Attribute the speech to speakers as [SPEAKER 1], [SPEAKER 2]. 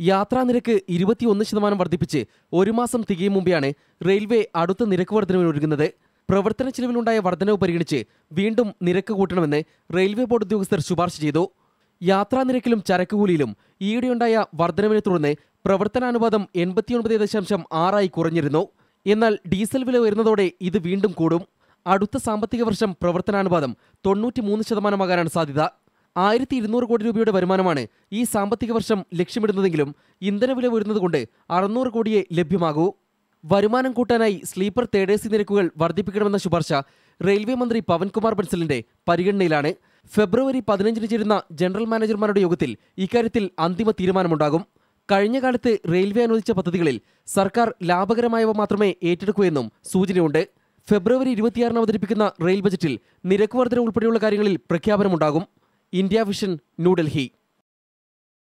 [SPEAKER 1] യാത്രാ നിരക്ക് ഇരുപത്തിയൊന്ന് ശതമാനം വർദ്ധിപ്പിച്ച് ഒരു മാസം തികയും മുമ്പെയാണ് റെയിൽവേ അടുത്ത നിരക്ക് വർധനവിനൊരുങ്ങുന്നത് പ്രവർത്തന ചെലവിലുണ്ടായ വർധനവ് പരിഗണിച്ച് വീണ്ടും നിരക്ക് കൂട്ടണമെന്ന് റെയിൽവേ ബോർഡ് ഉദ്യോഗസ്ഥർ ശുപാർശ ചെയ്തു. യാത്രാ നിരക്കിലും ചരക്കുകൂലിയിലും ഈയിടെയുണ്ടായ വർധനവിനെ തുടർന്ന് പ്രവർത്തനാനുപാതം എൺപത്തിയൊൻപത് ദശാംശം ആറായി കുറഞ്ഞിരുന്നു. എന്നാൽ ഡീസൽ വില ഉയർന്നതോടെ ഇത് വീണ്ടും കൂടും. അടുത്ത സാമ്പത്തിക വർഷം പ്രവർത്തനാനുപാതം തൊണ്ണൂറ്റിമൂന്ന് ശതമാനമാകാനാണ് സാധ്യത. ആയിരത്തി ഇരുന്നൂറ് കോടി രൂപയുടെ വരുമാനമാണ് ഈ സാമ്പത്തിക വർഷം ലക്ഷ്യമിടുന്നതെങ്കിലും ഇന്ധനവില ഉയർന്നതുകൊണ്ട് അറുന്നൂറ് കോടിയെ ലഭ്യമാകൂ. വരുമാനം കൂട്ടാനായി സ്ലീപ്പർ തേർഡ് എ സി നിരക്കുകൾ വർദ്ധിപ്പിക്കണമെന്ന ശുപാർശ റെയിൽവേ മന്ത്രി പവൻകുമാർ ബൻസലിന്റെ പരിഗണനയിലാണ്. ഫെബ്രുവരി പതിനഞ്ചിന് ചേരുന്ന ജനറൽ മാനേജർമാരുടെ യോഗത്തിൽ ഇക്കാര്യത്തിൽ അന്തിമ തീരുമാനമുണ്ടാകും. കഴിഞ്ഞ കാലത്ത് റെയിൽവേ അനുവദിച്ച പദ്ധതികളിൽ സർക്കാർ ലാഭകരമായവ മാത്രമേ ഏറ്റെടുക്കൂ എന്നും സൂചനയുണ്ട്. ഫെബ്രുവരി ഇരുപത്തിയാറിന് അവതരിപ്പിക്കുന്ന റെയിൽ ബജറ്റിൽ നിരക്ക് വർധന ഉൾപ്പെടെയുള്ള കാര്യങ്ങളിൽ പ്രഖ്യാപനമുണ്ടാകും. India vision New Delhi